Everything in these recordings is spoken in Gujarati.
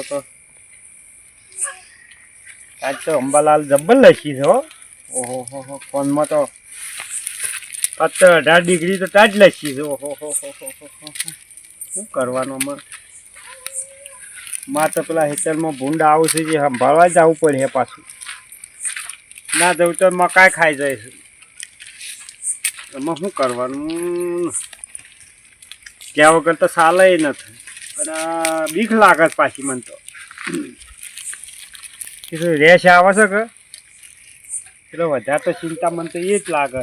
આપણે તો. આજ તો અંબાલાલ જબ્બર લખી છે ઓહો, હો હો, ફોનમાં તો સત્તર અઢાર ડિગ્રી તો તાજ લખી છે. ઓહો, હો હો હો શું કરવાનું અમારે? માં તો પેલા હેતરમાં ભૂંડ આવું છે જે સંભાળવા જવું પડે પાછું. ના જવું તો મકાઈ ખાઈ જાય છે. એમાં શું કરવાનું? ત્યાં વગર તો ચાલે નથી. અને બીક લાગે પાછી મને તો. કીધું રેશ આવે છે કે? એટલે વધારે તો ચિંતા મને તો એ જ લાગે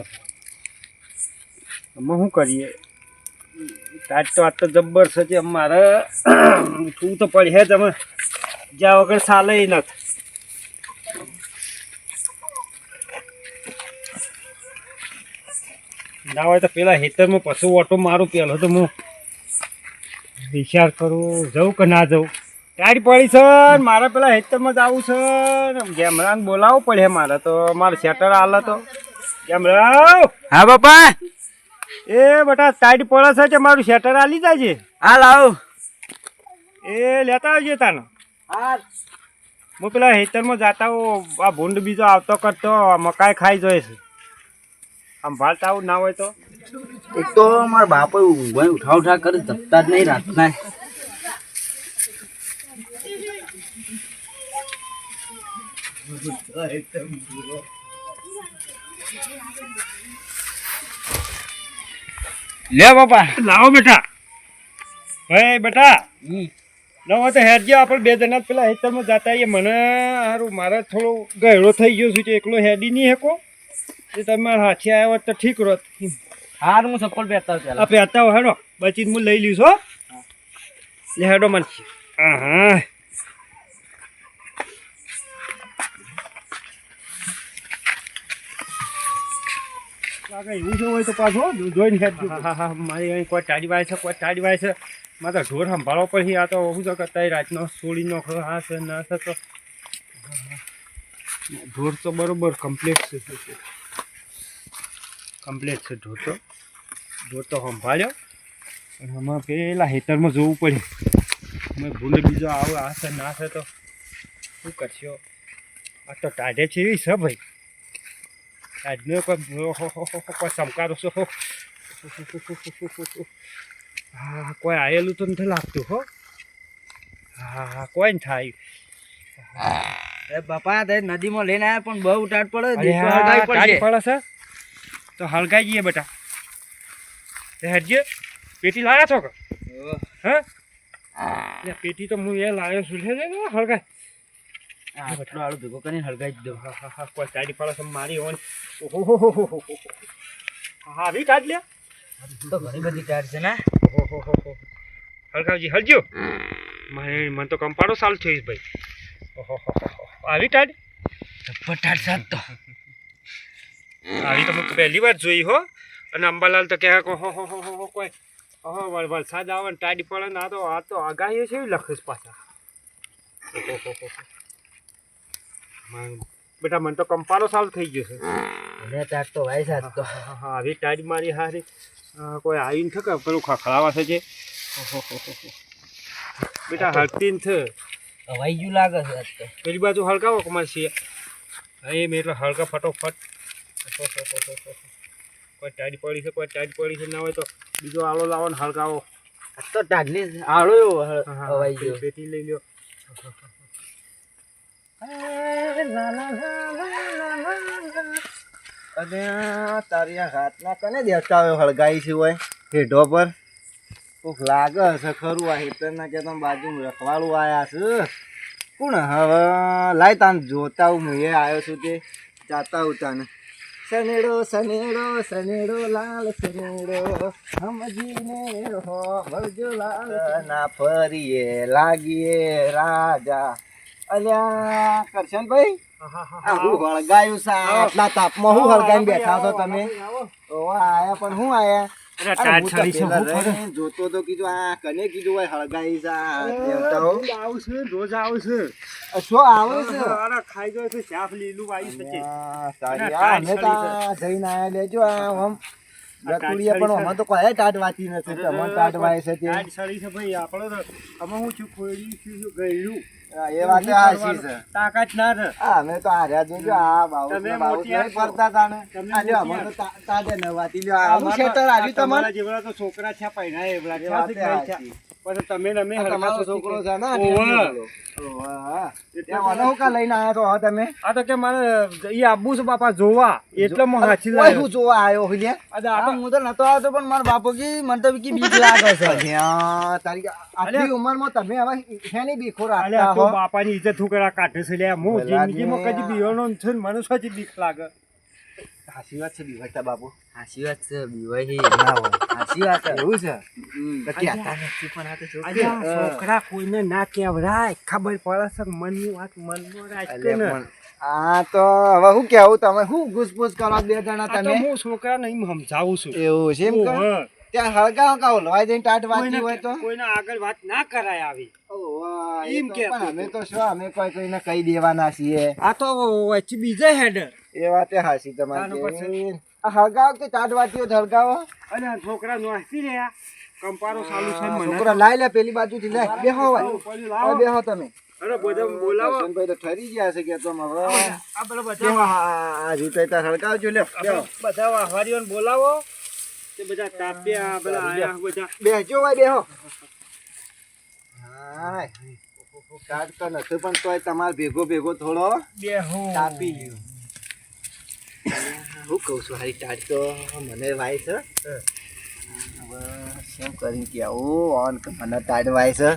અમે શું કરીએ? આજ તો આજ તો જબ્બર છે જે મારે ઉઠવું તો પડે તમે જ્યાં વગર ચાલે નથી. ના હોય તો પેલા હેતરમાં પશુ ઓટો મારું પેલો તો હું વિચાર કરું જવું કે ના જવું ટાઈટ પડી છે ને મારે પેલા હેતરમાં જ આવું છે ને ગેમરાને બોલાવવું પડે મારે તો. મારે શેટર હાલે તો ગેમરાવ હા બાપા. એ બેટા ટાઈટ પડે છે કે મારું શેટર હાલી જાય છે? હા લાવ એ લેતા આવજે તાનો. હા હું પેલા હેતરમાં જાતા હું આ ભૂંડ બીજો આવતો કરતો મકાઈ ખાઈ જોઈએ છે. આમ ભાલતા આવું ના હોય તો? એક તો મારા બાપા ઊંઘવાય ઉઠા ઉઠા કરી જપતા જ નહીં રાતના. લે બાપા લાવો બેટા. હે બેટા ન તો તો હેડજો આપણે બે જણા પેલા હેતરમાં જતા એ મને સારું મારે થોડો ગહેડો થઈ ગયો છું કે એકલો હેડી નહીં હેકો. એ તમે હાથી આવ્યો તો ઠીક રોત હાર હું ચપ્પલ પહેરતા આ પહેરતા હો હેડો. બચીને હું લઈ લઈશ હો. લે હેડો મને. હા હા એવું જો હોય તો પાછું જોઈને હેડજો હા હા મારી અહીં કોઈ ટાડી વાય છે કોઈ ટાડી વાય છે. મારે તો ઢોર પછી આ તો શું છે કે રાતનો છોડી નાખો હા છે ના છે તો. ઢોર તો બરોબર કમ્પ્લીટ છે. કમ્પ્લીટ છે ધોતો. તો સંભાળ્યો. અને હમણાં પેલા હેતરમાં જોવું પડે. અમે ભૂલે બીજો આવે આ છે ના છે તો શું કરશો? આ તો ટાઢે છે એવી છે ભાઈ. આજનો કોઈ ચમકારો છો હો. કોઈ આવેલું તો નથી લાગતું હો. હા હા કોઈ ને થાય. બાપા તે નદીમાં લઈને આવ્યા પણ બહુ ટાટ પડે પડે છે. તો હળગાઈ જઈએ બેટા. હેડજે પેટી લાયા છો કે? હા? પેટી તો હું એ લાવ્યો છું. હળગાય આટલો આળો ભેગો કરીને હળગાવી જ હા હા હા કોઈ પડે છે મારી હોન ઓહો હો હો હો આવી કાઢ લે. તો ઘણી બધી ટાટ છે ને. ઓહો હો હો હો. હળગાવજી હળજો મને મને તો કંપાળો સાલ થઈશ ભાઈ. ઓહો હો હો હો. આવી કાઢ. જબ્બર ટાટ સાત તો. આવી તો હું પહેલી વાર જોઈ હો. અને અંબાલાલ તો કહે હો હો હો હો હો કોઈ. વર- વરસાદ આવે ને ટાડી પડે ને આ તો આ તો આગાહી છે લખીશ પાછા હો હો હો. બેટા મને તો કંપાળો સારું થઈ ગયો છે. મને ટાટ તો વાય સાત તો. હા, હા, આવી ટાડી મારી હારી. કોઈ આવીને થકે પેલું ખખડાવા છે જે બેટા હળતી ને છે હવાઈ ગયું લાગે છે પેલી બાજુ હળકાવો કમાશી એ મેં એટલે હળકા ફટોફટ. કોઈ ટાઈટ પડી છે કોઈ ટાઈટ પડી છે ના હોય તો બીજો આલો લાવો ને હળગાવો. તો ટાટની આળો હવાઈ ગયો. પેટી લઈ લ્યો. અને તારી આ હાથના કને દેતા હોય હળગાઈ છે હોય હેઢો પર? કોક લાગે હશે ખરું આ હેતરના કે તમે બાજુમાં રખવાળું આયા છે? કોણ હવે? લાય તાન જોતા હું એ આવ્યો છું તે જાતા હું તાને. સનેડો સનેડો સનેડો લાલ સનેડો સમજીને હો ભરજો લાલ ના ફરીએ લાગીએ રાજા. અલ્યા કરશનભાઈ? હા, હા, હા, હું. હળગાયું સા? આટલા તાપમાં હું હળગાઈને બેઠા છો તમે? ઓવા આયા પણ હું આયા? જોતો તો કીધું આ કને કીધું હોય હળગાઈ છે રોજ આવશે રોજ શું આવે છે? અરે ખાઈ ગયો છે શાફ લીલું આવ્યું છે આ આ અમે તો જઈને આયા લેજો આ આમ રતુડીએ પણ આમાં તો કોઈ ટાટ વાતી નથી તમને ટાટ વાય છે તે. ટાઈટ સળી છે ભાઈ આપણો તો અમે હું છું ખોડી છું એ વાત છે? તાકાત ના અમે તો હાર્યા જોજો આ બાઉસ તમે મોટિયા ફરતા આ અમે તો તાજે ન લ્યો. આવું અમારા- શેતર તમારા જેવડા તો છોકરા છે પૈણા એવડા એ છે વાત શીખ ભાઈ છે. હાચી. પણ તમે ને અમે આ હરખા તમારો છોકરો છે ને ઓવે. ઓવે, હા. ત્યાં મને હું કાં લઈને આવ્યા છો હો તમે આ તો કે મારે એ આબુ છે બાપા જોવા એટલે હું હાચી લાવ્યો હું જોવા આવ્યો હોય હા, તો નતો આવતો પણ મારા બાપુ કી મને તો બીક લાગે છે તારી આટલી. ઉંમરમાં તમે હવે શેની બીખો રાખતા આ હો? બાપાની ઇજ્જત હું કરા કાઢે છે લે હું જિંદગીમાં. કદી બીવાનો છે મને સાચી બીક લાગે હાચી વાત છે બીવાતા બાપુ હાસી વાત છે બીવાય. ના હોય હાચી વાત છે એવું છે? હમ. તો નથી પણ આ તો આજે. આ છોકરી. છોકરા કોઈને ના કહેવરાય. ખબર પડે છે મનની વાત મનમાં રાખે ને આ તો હવે શું કેવું તમે શું ઘૂસપૂસ કરો બે જણા તમે? હું છોકરાને એમ સમજાવું છું. એવું છે એમ કે? ત્યાં હળગાવ કાવ લવાઈ જઈને ટાટ વાંચી હોય તો? કોઈને આગળ વાત ના કરાય આવી. એમ તો અમે તો શું અમે કોઈ કોઈને કહી દેવાના છીએ. આ તો વચ્ચે બીજે હેડ એ વાત હાસી તમારી આ હળગાવ કે ટાટ વાંચી હોય અને આ છોકરા નોસી રહ્યા. કંપારો ચાલુ છે મને. છોકરા લાઈ લે પેલી બાજુથી લે બેહો પેલું લાવો. બેહો તમે. અરે બધા બોલાવો. તો ઠરી ગયા છે કે તો હવે. આ પેલા બધા હળગાવજો. બધા વાહવારીઓને બોલાવો. તે બધા તાપ્યા પેલા આયા બધા. બેહજો ભાઈ બેહો. હાય ટાટ તો નથી પણ તોય તમારે ભેગો ભેગો થોડો બેહો. તાપી ગયો. હું કહું છું હારી ટાટ તો. મને વાય છે. હવે શું કરીને કેવું ઓન મને ટાટ વાય છે.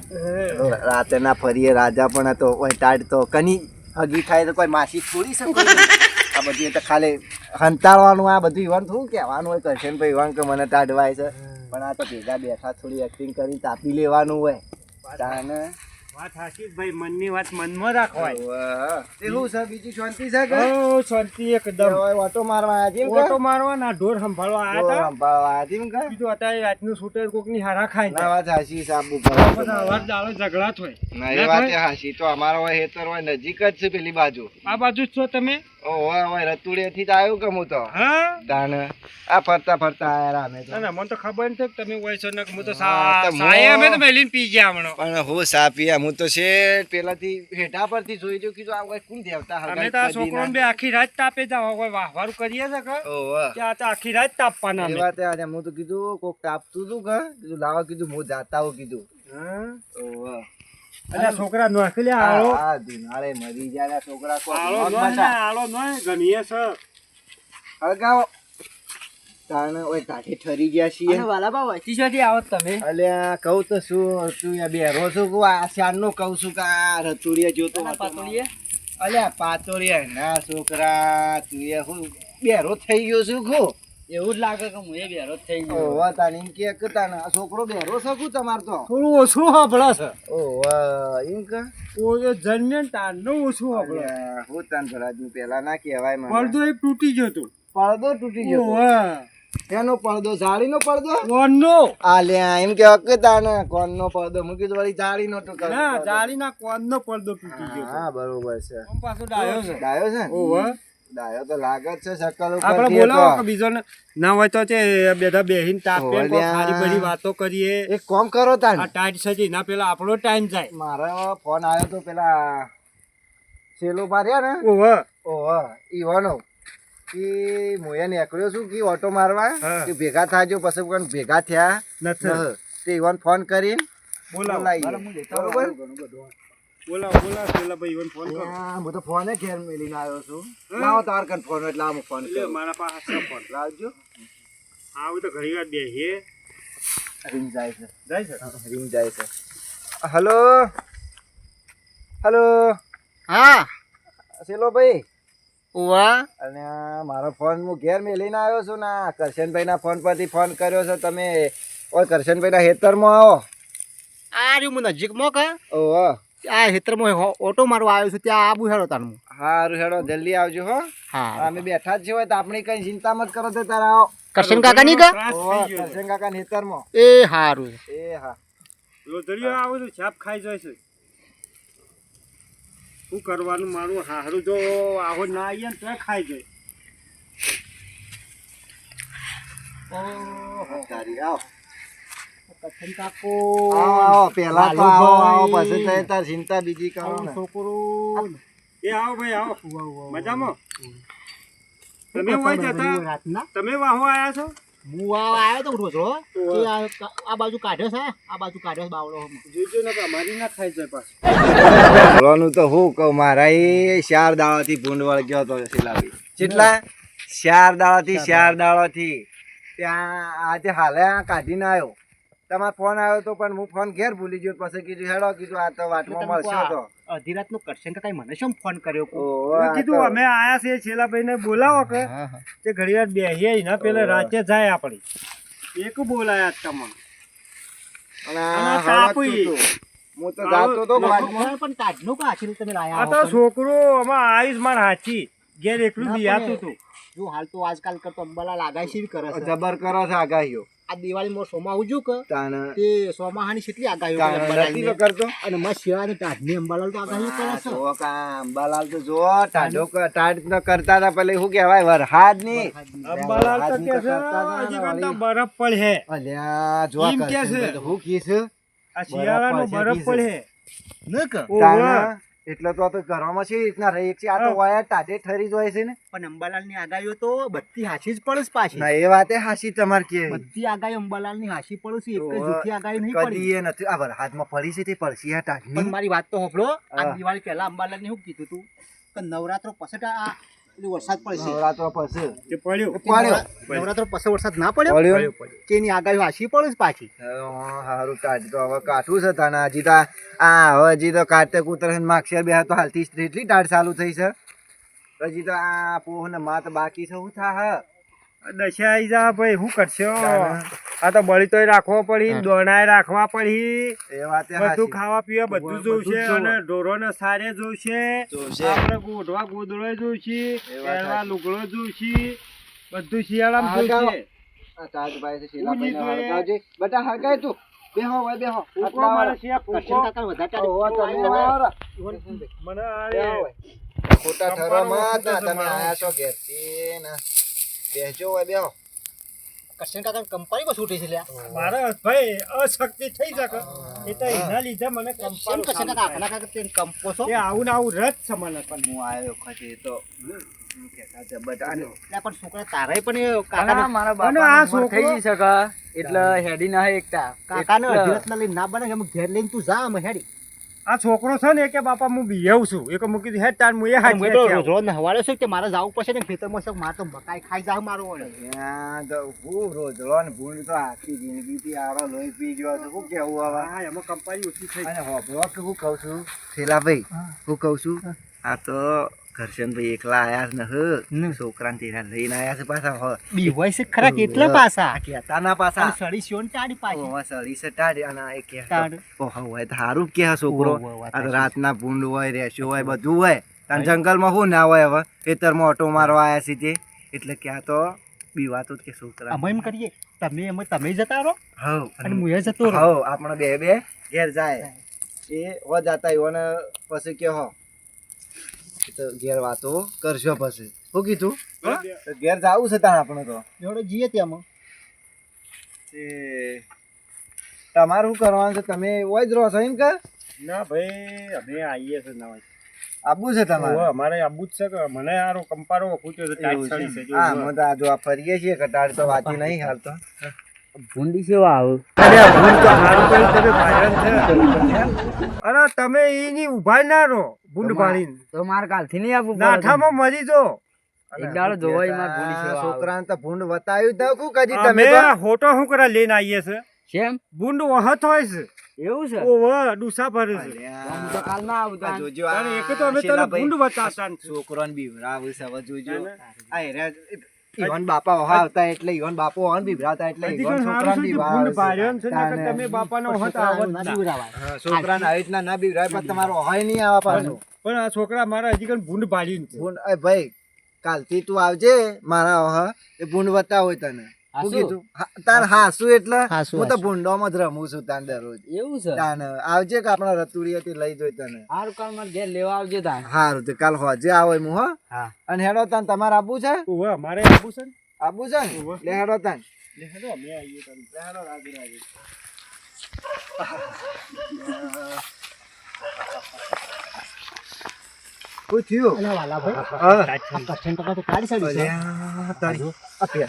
રાતે ના ફરીએ રાજા પણ હતો કોઈ ટાટ તો કની હગી થાય તો કોઈ માસી છોડી શકો? આ બધી તો ખાલી હંતાળવાનું આ બધું ઈવાન થોડું કહેવાનું હોય કરશે ભાઈ ઈવાન કે મને ટાટ વાય છે. પણ આ તો ભેગા બેઠા થોડી એક્ટિંગ કરી તાપી લેવાનું હોય. તાને વાત હાશી ભાઈ મનની વાત મનમાં રાખવાય એવું છે બીજી શાંતિ છે કે? શાંતિ એકદમ. ઓટો મારવા આવ્યા છે ઓટો મારવા ના ઢોર સંભાળવા આવ્યા હતા સંભાળવા આવ્યા કે? બીજું અત્યારે રાતનું શૂટર કોકની હારા ખાય ના વાત હાશી સાબુ અવાજ દાડો ઝઘડા થાય. ના, એ વાત હાશી તો અમારો હેતર હોય નજીક જ છે પેલી બાજુ. આ બાજુ જ છો તમે? ઓહો, ઓય રતુડિયાથી જ આવ્યો કે હું તો? હા? તાને આ ફરતા ફરતા આયા અમે તો. ના ના મને તો ખબર નથી તમે હોય છો ને હું તો હા, સા તો સાયે અમે તો મો- પી ગયા હમણાં. પણ હું સા પીયા? હું તો શેઠ પેલાથી હેઠા પરથી જોઈ જો કીધું આ કોઈ કોણ દેવતા અમે તો આ બે આખી રાત તાપે જાવ કોઈ વાહવારું કરીએ છે કે? ઓહો. કે આ તો આખી રાત તાપવાના અમે. વાત આજે હું તો કીધું કોક તાપતું હતું કે? કીધું લાવો કીધું હું જાતા હું કીધું. હા? ઓહો. અને આ છોકરા નોખી લે આળો આ ધુનાળે મરી જાય છોકરા કો આળો નોય. આળો નોય ગણીએ છે. હળગાવો તાણે ઓય ટાઢે ઠરી ગયા છીએ. અલ્યા કહું તો શું તું યા બેરો છું કો આ શાનનો કહું છું કે આ રતુડિયા જોતો હતો. અલ્યા પાતોડિયા ના છોકરા તું એ હું બેરો થઈ ગયો છું ખો. એવું જ લાગે કે હું એ બેરો થઈ ગયો. ઓવા તાને એમ કે કે તાને આ છોકરો બેરો છે કુ તમાર તો? થોડું ઓછું સાંભળે છે. ઓવા એમ કે? ઓજો જન્મે ને તારનું ઓછું અલ્યા, હું તાન ભરાજુ પેલા ના કહેવાય મને. પડદો એ તૂટી ગયો તો. પડદો તૂટી ગયો ઓવે એનો પડદો? જાળીનો પડદો? કોનનો? આલ્યા એમ કે હક તાને કોનનો પડદો? મૂકી તો વળી જાળીનો તો કરો ના જાળીના કોનનો પડદો તૂટી ગયો હા બરોબર છે. પાછો ડાયો છે? ડાયો છે ને? ઓવે ડાયો તો લાગે જ છે શકલ આપણે બોલાવો કે બીજો ના હોય તો છે બધા બેહીને તાપે. સારી બધી વાતો કરીએ. એક કોમ કરો તાન. આ ટાઈટ સજી ના પેલા આપણો ટાઈમ જાય. મારો ફોન આવ્યો તો પેલા સેલો માર્યા ને? ઓવે ઓહો ઈવાનો. કે મોયા નીકળ્યો છું કે ઓટો મારવા. કે ભેગા થાજો પછી પણ ભેગા થયા? નથી. તે ઈવન ફોન કરીને બોલાવો. બરોબર? બોલાવો બોલા પેલા ભાઈ ઈવન ફોન કર હું તો ફોને ઘેર મેલીને આવ્યો છું. લાવો તાર કન ફોન એટલે આમ ફોન લે, મારા પાસે છે ફોન લાવજો. હું તો ઘણી વાર બે હે રિંગ જાય છે. જાય છે? રિંગ જાય છે. હલો હલો હા. સેલો ભાઈ? ઓવા અને મારો ફોન હું ઘેર મેલીને આવ્યો છું ના કરશનભાઈના ફોન પરથી ફોન કર્યો છે તમે ઓય કરશનભાઈના હેતરમાં આવો. આ રહ્યું હું નજીકમાં કા? ઓહો. આ હેતરમાં ઓટો મારવા આવ્યો છું ત્યાં આબુ હેડો તાર હું હારું હેડો જલ્દી આવજો હો. હા અમે બેઠા જ છીએ તો આપણે કઈ ચિંતા મત કરો તો તારા આવો કરશન કાકા ની કા કરશન કાકા હેતરમાં એ હારું. એ હા. લોધડીઓ આવો તો છાપ ખાઈ જાય છે. શું કરવાનું મારું હારું જો આવો ના આવીએ ને તો ખાઈ જાય. ઓહો, તારી આવો. કઠન કાકો. આવો આવો પહેલા તો આવો આવો પછી તો તાર ચિંતા બીજી કરો ને. છોકરો. એ આવો ભાઈ આવો. મજામાં? તમે હોય જતા? તમે વાહો આયા છો? હું આ આવ્યો તો રોજ હો. કે આ આ બાજુ કાઢ્યો છે આ બાજુ કાઢ્યો છે બાવળો. જોજો ને અમારી ના ખાઈ જાય પાછું. બોલવાનું તો હું કહું મારા એ ચાર દાડાથી ભૂંડ વળગ્યો હતો શીલાભાઈ કેટલા? ચાર દાડાથી ચાર દાડાથી. ત્યાં આજે હાલે આ કાઢીને આવ્યો. તમારો ફોન આવ્યો તો પણ હું ફોન ઘેર ભૂલી ગયો પછી કીધું હેડો કીધું આ તો વાતમાં મળશે તો. અધી રાતનું કરશે કઈ મને શું ફોન કર્યો કીધું અમે આયા છીએ છેલ્લાભાઈ ને બોલાવો કે. હા, હા. તે ઘડી વાર બેસીએ ના પેલે રાતે જાય આપણી. એક બોલાયા તમને. હું તો જાતો તો વાટમાં. પણ કાઢનું કા આખી તમે લાયા આ તો છોકરો છોકરો આમાં આયુષ્માન હાચી. ઘેર એકલું પણ હતું જો હાલ તો આજકાલ કરતો અંબાલા છે એવી કરે છે. જબર કરો છે આગાહીઓ. આ દિવાળીમાં સોમા ઉજ્યું કે? તે સોમાહાની કેટલી તો કરતો. અને મસ્ત શિયાળાની ટાઢની અંબાલાલ તો આગાહી કરે છે. જો કા અંબાલાલ તો જો ટાઢો ટાઢ ન કરતા હતા પેલે શું કહેવાય વરહાદની અંબાલાલ તો કે છે હજી ને કરતા. બરફ પડે અલ્યા જો એમ કે છે. તો હું કીશ આ શિયાળાનો બરફ પડે ન કે? એટલે તો આપણે તો ઘરમાં છે રીતના રહી. છે આ તો. વાયા ટાઢે ઠરી જાય છે ને. પણ અંબાલાલની આગાહીઓ તો બધી હાસી જ પડે છે પાછી. ના એ વાતે હાસી તમાર કે. બધી આગાહી અંબાલાલની હાસી પડે છે. એક જૂઠી આગાહી નહીં પડી. એ નથી. આ હાથમાં પડી છે તે પડશે આ પણ મારી વાત તો હોભળો આ. દિવાળી પહેલા અંબાલાલને શું કીધું તું કે નવરાત્રો પછી આ પેલું વરસાદ પડશે. નવરાત્રો પછી તે પડ્યું. પડ્યો. નવરાત્રો પછી વરસાદ ના પડ્યો? પડ્યો. કે એની આગાહી વાસી પડે પાછી? હારું ટાઢ તો હવે કાઠું છે તાને. હજી તો આ હવે હજી તો કાર્તિક ઉત્તરાયણ માક્ષર બે તો હાલથી એટલી ટાઢ ચાલુ થઈ છે. હજી તો આ પોહ ને માત બાકી છે થા થા દશા આઈ જા ભાઈ શું કરશો? આ તો બળી તોય રાખવો પડી દોણાય રાખવા પડી. બધું ખાવા પીવા બધું બધું જોઈશે જ જોવે. અને સારે જોઈશે જોઈશે. આપણે ગોઢવા ગોદડો જોઈશે પહેરવા લુગડો જોઈશે બધું શિયાળામાં હા, જોઈશે તાજભાઈ છે શીલાભાઈને ઉજી જોઈએ. હળગાવજે. બેટા હળગાય તું. બેહો હવે બેહો. ફૂંકો મારે શિયા કરશન કાકા વધારે ઓહો, ટાઢી મને આ બેહો એ હવે. ખોટા ઠરોમાં જ તમે આયા છો ઘેરથી ને. બેસજો હવે બેહો. કરશન કાકા કંપાનીમાં છૂટી છે લ્યા. મારા ભાઈ અશક્તિ થઈ શકે એ તો એના લીધે મને કંપાનું કાકા થાય. કાકા તેમ કંપો છો? એ આવું ને આવું રજ છે મને પણ. હું આવ્યો ખતે તો. હું કહેતા હતા બધાને. એટલે છોકરા તારાય પણ મારા અને આ એટલે હેડી ના એકતા. રાતના લઈને ના બને ઘેર લઈને તું જા અમે હેડી. આ છોકરો છે ને કે બાપા હું બિહેવ છું. એ કે મૂકી દીધી, હેડ તાર હું એ હાચી મેં તો. રોજ નહવાડ્યો છે કે મારે જવું પડશે ને ખેતરમાં છે મારે તો મકાઈ ખાઈ જાવ મારો વળે. હા તો હું રોજડો ને ભૂંડ તો આખી જિંદગીથી આરો લોહી પી ગયો છે શું કેવું હવે? હા એમાં કંપાઈ ઓછી થઈ. અને હોભળો કે હું કહું છું? શીલાભાઈ હું. કહું છું આ તો ઘરશનભાઈ એકલા આયા છે ને હ છોકરાને તેના લઈને આયા છે પાછા હ બીવાય છે ખરા કેટલા પાસા આ કહેતા ના પાછા સડી સિયોન ટાડી પાછી ઓવા સડી છે ટાડી અને એ કે ઓ હોય ધારું કે હે છોકરો રાતના ભૂંડ હોય રેસ્યો હોય બધું હોય અને જંગલમાં શું ના હોય હવે ખેતરમાં ઓટો મારવા આયા છે તે એટલે ક્યાં તો બીવાતો જ કે છોકરા અમે એમ કરીએ તમે એમ તમે જતા રહો હવ અને હું એ જતો રહો હવ આપણે બે બે ઘેર જાય એ હો જાતા એને પછી કે હો તો ઘેર વાતો કરશો પછી. શું કીધું? ઘેર જવું છે ત્યાં આપણે તો. જોડે જઈએ ત્યાં તે તમારું શું કરવાનું છે? તમે હોય જ રહો છો એમ કે? ના ભાઈ અમે આવીએ છે નવા. આબુ છે તમારે? અમારે આબુ જ છે કે મને આરો કંપારો ખૂટ્યો છે હા મને તો આ જો આ ફરીએ છીએ કટાડ તો વાતી નહીં હાલ તો ભૂંડી સેવા આવે. અરે તમે ભાઈરાન છે. અરે તમે એની ઊભા ના રહો ભૂંડ પાડીને. તો મારે કાલથી નહીં આપું નાઠામાં મરી જો. એક દાડો જોવાયમાં ભૂંડી સેવા છોકરાને તો ભૂંડ વતાવ્યું તો કું કદી તમે હોટો કરે લઈને આવીએ છે? કેમ ભૂંડ વહત હોય છે. એવું છે? ઓવે ડૂસા ભરે છે. હું તો કાલ ના આવું જોજો આ એક તો અમે તને ભૂંડ નથી. છોકરોને છે હવે જોજો. આ હેર્યા ઈવન બાપા ઓહા આવતા એટલે ઈવન બાપો ઓહન બીવરાવતા એટલે ઈવન છોકરાને સારું છે? ને તમે બાપાનો છોકરા આવત ના. હા, છોકરાને આવી રીતના ના બીવરાવે પણ તમારો ઓહાય નહીં આવા પાછો. પણ આ છોકરા મારા હજી કણ ભૂંડ પાડી છે. ભૂંડ એ ભાઈ કાલથી તું આવજે મારા ઓહા એ ભૂંડ વતા હોય તને. તાર હાસુ. એટલે હું તો ભૂંડોમાં જ રમું છું તાન દરરોજ. એવું છે? તાન આવજે કે આપણા રતુડીએથી લઈ જોઈ તને. હારું કાલ મારે ઘેર લેવા આવજે તાન હારું તે કાલ હોજે આવો એમ હો અને હેડો તાન તમારે આબુ છે? ઓવે, મારે આબુ છે આબુ છે ને? ઓવે. લે હેડો તાન. થયું? તો કાઢી સાડી છે. કે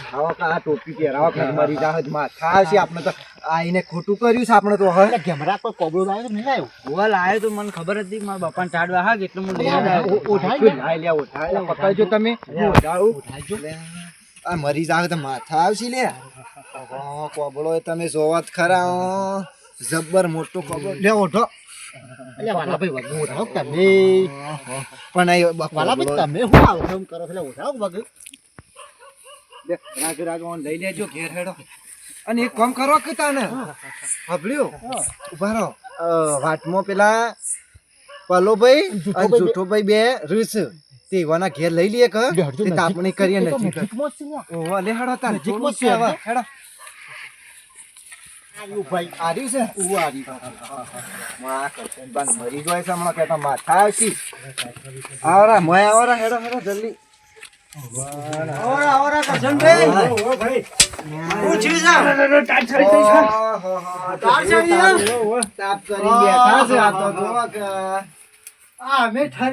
ટોપી પહેરાવો કે મરી માથા આપણે તો આઈને ખોટું કર્યું છે આપણે તો હવે ગેમરા કોઈ કોબળો લાવ્યો તો નહીં લાવ્યો ગોવા લાયો તો મને ખબર હતી મારા બાપાને ચાડવા હા એટલે હું લઈ આવ્યો. ઓ- ઓઢાઈ ગયા? લે ઉઠાઈ લે પકડજો તમે. આ મરી જાવ તો માથા આવશે લે. કબડો કોબળો તમે જોવા જ ખરા. જબ્બર મોટો કોબળો. લે ઓઢો. અલ્યા વાલાભાઈ વગર ઓઢાવો કે તમે પણ વાલાભાઈ કોબળો- તમે શું આવો એમ કરો છો એટલે ઓઢાવો વગર રાગ રાગ લઈ લેજો ઘેર હેડો અને એક કામ કરો કે તાને હબળ્યો ઊભા રહો વાટમાં પેલા પલોભાઈ અને જૂઠો ભાઈ બે રીસ તે એવાના ઘેર લઈ લઈએ કે તે તાપણી કરીએ એ તો નજીક જ. નજીકમાં જ છે ને. ઓહો, લે હેડો તાન નજીકમાં જ છે, થોડું છે હવે, હેડો આયુ ભાઈ આર્યું છે ઉ આર્યું માં કરશનબાન મરી જાય છે હમણાં કહેતા માથા આવશે આવરા મોય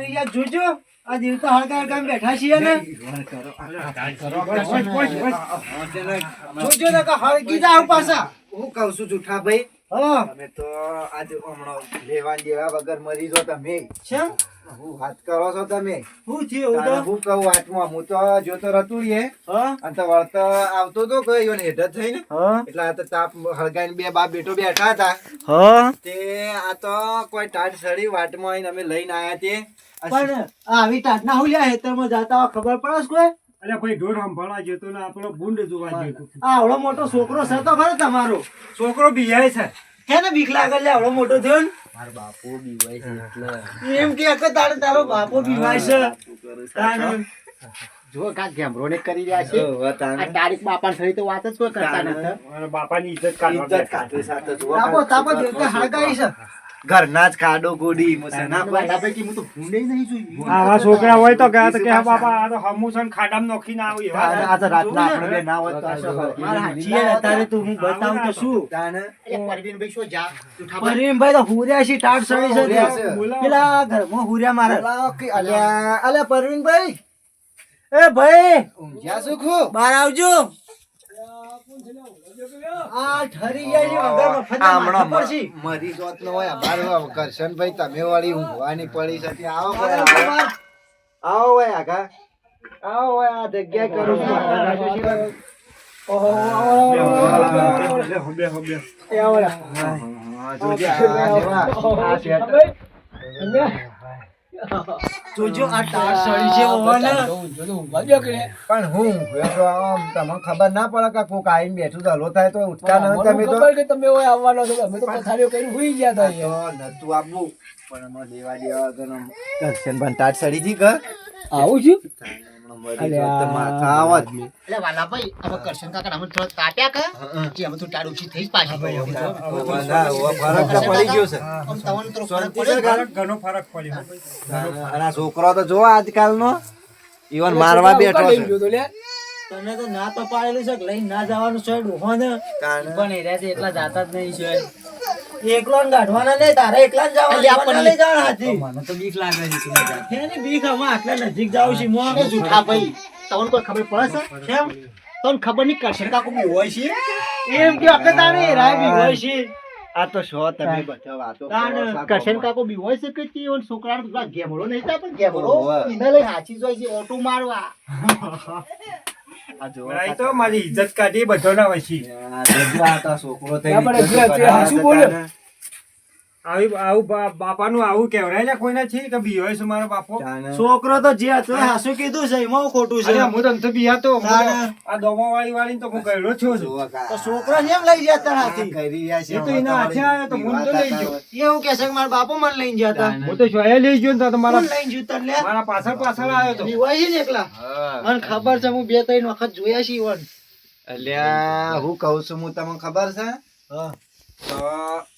ગયા જોજો આ દેવતા હળકા હળકા બેઠા છીએ ને જોજો ને કે હળગી જાવ પાછા હું કહું છું જુઠા ભાઈ તમે તો આજે હમણાં લેવા દેવા વગર મરી જો તમે. હું વાત કરો છો તમે. હું છે હું કહું વાતમાં? હું તો જોતો રતુડીએ અને તો વળતો આવતો તો કયો ને હેઠ થઈને. હા. એટલે આ તો તાપ હળગાઈને બે બાપ બેટો બેઠા હતા. તે આ તો કોઈ ટાટ સડી વાટમાં માં અમે લઈને આયા તે. પણ આવી ટાટના હુલ્યા હેતરમાં જાતા ખબર પડે કોઈ? અલ્યા ભાઈ ઢોર સંભાળવા જતો ને આપણો બુંડ જોવા જતો આવડો મોટો છોકરો છે તો ખરો તમારો. છોકરો બિહાય છે. કેને બીક લાગે લે આવડો મોટો થયો ને? મારો બાપો બીવાય છે એટલે. એમ કે કે તારે તારો બાપો બીવાય છે. જો કા ગેમરો ને કરી રહ્યા છે. આ તારીખ બાપા સરી તો વાત જ કોઈ કરતા નથી મારા બાપાની ઇજ્જત કાઢવા ઇજ્જત કાઢે સાથે જો તાપો તાપો દેવતા હળગાઈ છે. ઘરના જ ખાડો ગોડી મુસે ના કોઈ વાલાભાઈ કે હું તો ભૂંડે નહીં જોયું આવા છોકરા હોય તો ગયા કે બાપા આ તો હમુસન ખાડામ નોખી ના આવી આ તો રાતના આપણે બે ના હોય તો તો હું બતાવું તો શું? પરવીનભાઈ શું જા? પરવીનભાઈ તો હુર્યા છે ટાટ સડી છે. પેલા ઘરમાં હુર્યા મારે. અલા, કે અલ્યા અલ્યા. પરવીનભાઈ. એ ભાઈ ઊંઘ્યા શું ખૂબ? બહાર આવજો. મરી જોત નો હોય અમારે કરશનભાઈ તમે વાળી ઊંઘવાની પડી ત્યાં આવો આવો. ભાઈ આવો ભાઈ આ જગ્યાએ કરું છું ઓહો, જોજે, આ. જોજો પણ હું આમ તમને ખબર ના પડે કે કોક બેઠું તો થાય તો ઉઠતા ન તમે તો જી કે આવું છું હમણાં મરી જોત તો માથા આવત. એટલે વાલાભાઈ હવે કરશન કાકા અમે થોડા તાટ્યા કે કે અમે તો ટાળ ઓછી થઈ જ પાછી હવે ના, હવે ફરક તો પડી ગયો છે? આમ તો ફરક શાંતિ પડ્યો છે ને? ઘર? ઘણો ફરક પડ્યો. અને આ છોકરો તો જો આજકાલનો. ઈવન મારવા બેઠો છે. તમે તો ના તો પાડેલું છે લઈ લઈને ના જવાનું છે? પણ એ રહ્યા છે એટલા જાતા જ નહીં છે. એકલો ને નહીં તારે એકલા જવાનું લઈ જવાના હાથી મને તો બીક લાગે છે એની બીક અમે આટલા નજીક જાવ છું મો તમને કોઈ ખબર પડે છે? કેમ તમને ખબર નહીં કરશે કાકુ બી હોય છે? એમ કે અકે તારે રાય બી હોય છે. આ તો શો તમે બધા વાતો કરો કરશન કાકુ બી હોય છે કે તે ઓન છોકરાને પેલા ગેમડો નહીં થાય પણ ગેમડો ઓવે. લઈ હાચી જોઈ છે ઓટો મારવા. આ તો મારી ઇજ્જત કાઢી બધોના વસી આ જગ્યા આ તો છોકરો થઈને ઇજ્જત કરાવે છે આવી આવું બાપાનું આવું કહેવાય ને કોઈને છે કે બીહોય છે મારો બાપો? છોકરો તો જે હતો હાસુ કીધું છે એમાં હું ખોટું છે. હું તને તો બિહાતો તો આ દવા વાળી વાળી તો હું ગયેલો છું. છું તો છોકરો ને એમ લઈ ગયા તાર હાથી? કરી રહ્યા છે તો એના હાથે આવ્યો તો હું તો લઈ ગયો. એવું કે છે કે મારા બાપુ મને લઈને ગયા હતા. હું તો જોયે લઈ ગયો ને તો કોણ મારા લઈને જ્યું તને મારા પાછળ પાછળ આવ્યો તો. બી હોય છે ને એકલા. મને ખબર છે હું બે ત્રણ વખત જોયા છે ઈવન. અલ્યા હું કહું છું હું તમને ખબર છે? હા. તો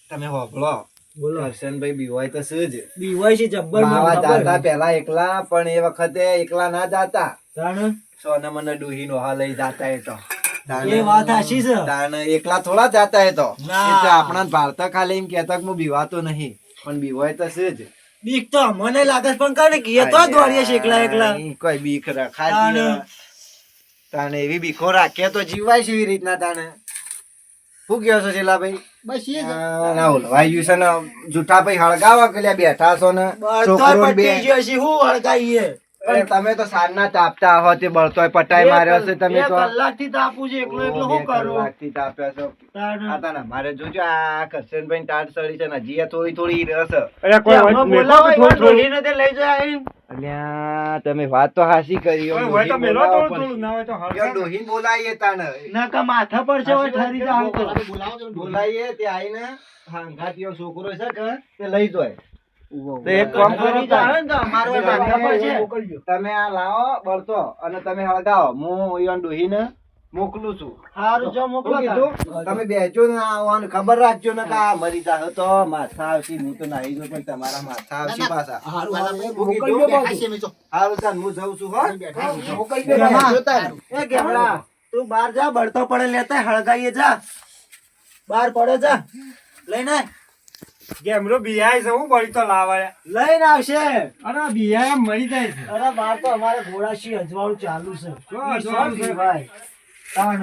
તમે હોભળો. બોલો. હર્ષનભાઈ બીવાય તો શું જ? બી છે જબ્બર મને જાતા પહેલા એકલા પણ એ વખતે એકલા ના જાતા. તાણ? સોને મને ડોહી નો હા લઈ જાતા એ તો. એ વાત સાચી છે. તાણ એકલા થોડા જાતા એ તો. આપણા ભારત ખાલી એમ કહેતા કે હું બીવાતો નહીં. પણ બીવાય તો શું જ? બીક તો મને લાગે પણ કાને કે તો દોડીએ છે એકલા એકલા. કોઈ બીક રખાય તાણ. એવી બીકો રાખે તો જીવાય છે એવી રીતના તાણે. શું કહો છો ભાઈ બસ એ ના ઓલવાઈ ગયું છે ને જૂઠા ભાઈ હળગાવા કે લ્યા બેઠા છો ને છોકરો બે. હું હળગાઈએ? તમે તો સાંજના તાપતા હો તે બળતો પટાઈ માર્યો છે તમે તો. કલાકથી તાપું છે એકલો એકલો શું કરું? કલાકથી તાપ્યા છો. તાણ. આ તાને મારે જોજો આ કરશનભાઈ ટાટ સડી છે ને હજી થોડી થોડી રસ. અરે કોઈ બોલાવો, થોડી થોડી. તે લઈ જાય અલ્યા તમે વાત તો હાસી કરી હોય તો મેલો થોડું થોડું, ના હોય તો હળગાવો. ડોહી બોલાઈએ તાને નકા માથા પર છે હોય ઠરી જાવ તો. બોલાઈએ તે આઈને હાંગાતીયો છોકરો છે કે તે લઈ જાય. તો એક કામ કરો. તમે આ લાવો બળતો અને તમે હળગાવો હું ઈવન ડોહીને મોકલું છું. સારું જો મોકલો કીધું? તમે બેચો ને આવવાનું ખબર રાખજો ને કે આ મરી જાહે તો માથા આવશે હું તો નાહી જાઉં પણ તમારા માથા આવશે પાછા. સારું તાન હું જઉં છું હા. મોકલજો એ ગેમડા તું બહાર જા બળતો પડે લેતા હળગાઈએ જા. બહાર પડે જા. લઈને. ગેમરો બિહાય છે હું બળી તો લાવાય લઈને આવશે. અરે બિહાય મરી જાય છે. અરે બાર તો અમારે ઘોડાશી અજવાળું ચાલુ છે. અજવાળું છે. ભાઈ તાણ.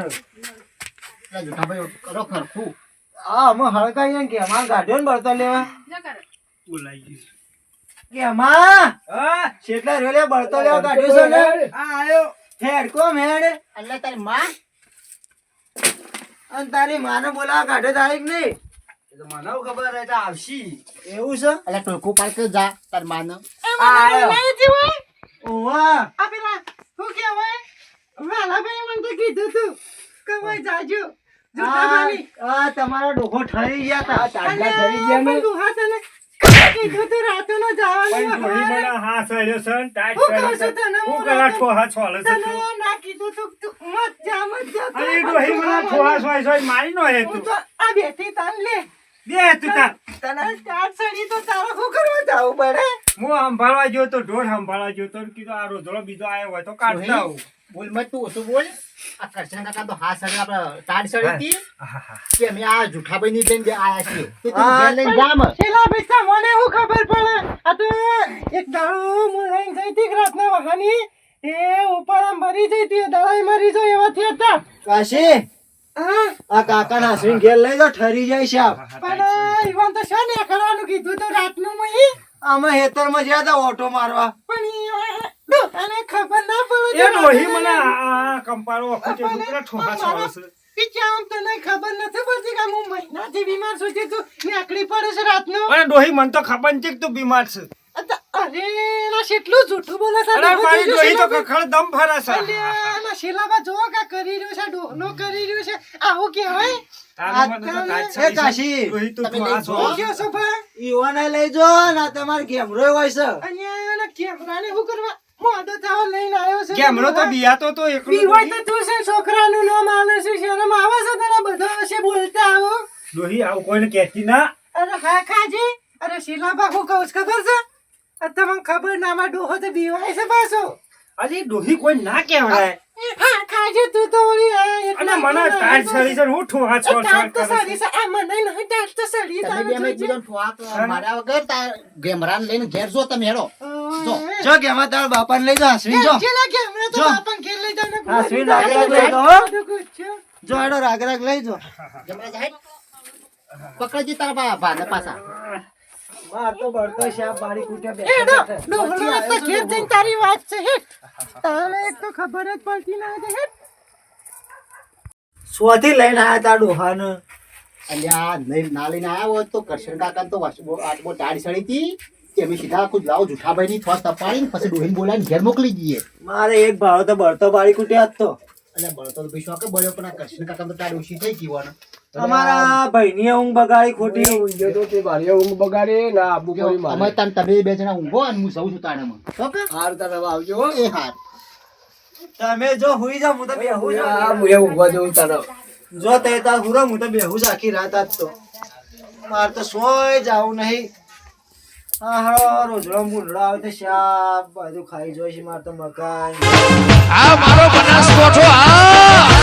હા અમે હળગાઈએ ને કે અમાર ગાઢ્યો ને બળતો લેવા બોલાઈ ગયું કે અમાર? હા? શેટલા રેલે બળતો લેવા ગાઢ્યો છે ને? આ આયો. હેડ કોમ હેડ અલ્લા તારી માં? અને તારી માને બોલાવા કાઢે તારીખ નહીં. મને ખબર હે તો આવશી. એવું છે? એટલે ટોકું પાડ જા તાર માનો. ઓવા આ પેલા શું કહેવાય? વાલાભાઈ મને તો કીધું તું કે ભાઈ જાજો તમારા ડોકો ઠરી ગયા તા. ચાંદલા ઠરી ગયા ને. પણ દુહા તને કીધું તું રાતો નો પણ જવાનું ડોહી હવે. મને હા સળ્યો છે ટાઈટ છે. હું કરા રાતે- છોલે છે તું? ના કીધું તું તું મત જા મત જા અરે ડોહી મને ઠોહા સોય સોય મારી નો હે તું આ બેઠી તાન લે. બે તું તાર. તને ચાર સડી તો તારે શું કરવા જાવું પડે હું સંભાળવા ગયો તો ઢોર સંભાળવા ગયો તો. કીધું આ રોજડો બીજો આવ્યો હોય તો કાઢતા આવું. બોલ મત તું ઓછું બોલ? આ કરશન કાકા તો હાથ સળે આપણે તાડ સળી હતી કે અમે આ જૂઠાભાઈ ની લઈને આયા છીએ. તે તું ઘેર લઈને જા છેલ્લા પૈસા મને શું ખબર પડે? આ તો એક દાડો હું લઈને જઈ હતી રાતના વહાની? એ ઉપર આમ મરી જઈ હતી દવાઈ મરી જાય એવા થયા હતા. કાશી? આ કાકા ના ઘેર લઈ ઠરી જાય છે પણ ઈવન તો શું ને કરવાનું કીધું તો રાતનું મહી અમે જ્યાં ઓટો મારવા. પણ ખબર ના પડે એ ડોહી મને આ- કંપારો આખો તે ડુકરા ઠોહા છે. પીછે તને ખબર નથી પડતી કે હું મહિનાથી બીમાર છું તું નીકળી પડે છે રાતનો? અને ડોહી મને તો ખબર નથી કે તું બીમાર છે. અરે ના કેટલું જૂઠું બોલે છે અરે મારી ડોહી તો. કખડ દમ ફરે છે. ના શીલાબા જો કા કરી રહ્યો છે ડોહલો કરી રહ્યો છે. આવું કે કાંઈ એ કાશી તમે ઠોહા લઈ છોલે હું છે. કયો છો ભાઈ ઈવાને લઈ જો ના તમારે ઘેમરો હોય છે અલ્યા ના કેમરાને શું કરવા? મોઢો થવા લઈને આવ્યો છે કેમરો તો બિયાતો તો એકલો બીવાય. તો તું છે છોકરાનું નામ આવે છે શરમ આવે છે તને બધા છે બોલતા આવો. ડોહી આવું કોઈને કહેતી ના. અરે હા ખાજી. અરે શીલાબા હું કહું છું ખબર છે? તમને ખબર ના માં ડોહો તો બીવાય છે પાછો. અરે ડોહી કોઈ ના કહેવાય. હા ખાજે તું તો ઓલી અને મને ટાઈટ સળી છે હું ઠોહા છો ટાટ તો. સડી છે. આ મને નહીં ટાટ તો સડી તમે બે મે જોજે. ઠોહા તો મારા વગર તાર ગેમરાન લઈને ઘેર જો તમે હેડો. જો. જો ગેમા તાર બાપાને લઈ જા સ્વી જો. ચેલા ગેમરા તો બાપાને ઘેર લઈ જાને. હા, ગુલાબી રાગ રાગ લઈ ગુચ્છો. જો હેડો રાગ રાગ લઈ જો. ગેમરા જાય. પકડજી તારા બાપા ને પાછા. માર તો બળતો શાપ બારી કૂટે બેઠો ડોહલો તો ઘેર જઈને તારી વાત છે હેટ. તારે એક તો ખબર જ પડતી ના હતી હેટ. સ્વથી લઈને આયા તા ડોહાને? અલ્યા નહીં ના લઈને આયા હોત તો કરશન કાકા તો વાસ- આટલો તાડ હતી. કે અમે સીધા આખું લાવો જૂઠાભાઈ ની થોસ તપાડીને પછી ડોહીને બોલાવીને ઘેર મોકલી દઈએ. મારે એક ભાવ તો બળતો બાળી કુટ્યા જ તો. એટલે બળતો તો પૈસો કે બળ્યો પણ આ કરશન કાકા તો તાડ ઓછી થઈ ગઈ. અમારા ભાઈની ઊંઘ બગાડી ખોટી જો, અમે તાન તમે બે જણા ઊંઘો અને હું જઉં છું તાણામાં. તો કે? એ હાર તમે જો હુઈ જાવ હું તો બેહું છું. જો તે તાર હુરો હું તો બેહું છું આખી રાત આજ તો માર તો સોય જાવું નહીં હા હારો રોજડો મૂંઢડો આવે તો શાક, બધું ખાઈ જોઈશ, માર તો મકાઈ આ મારો બનાસકોઠો આ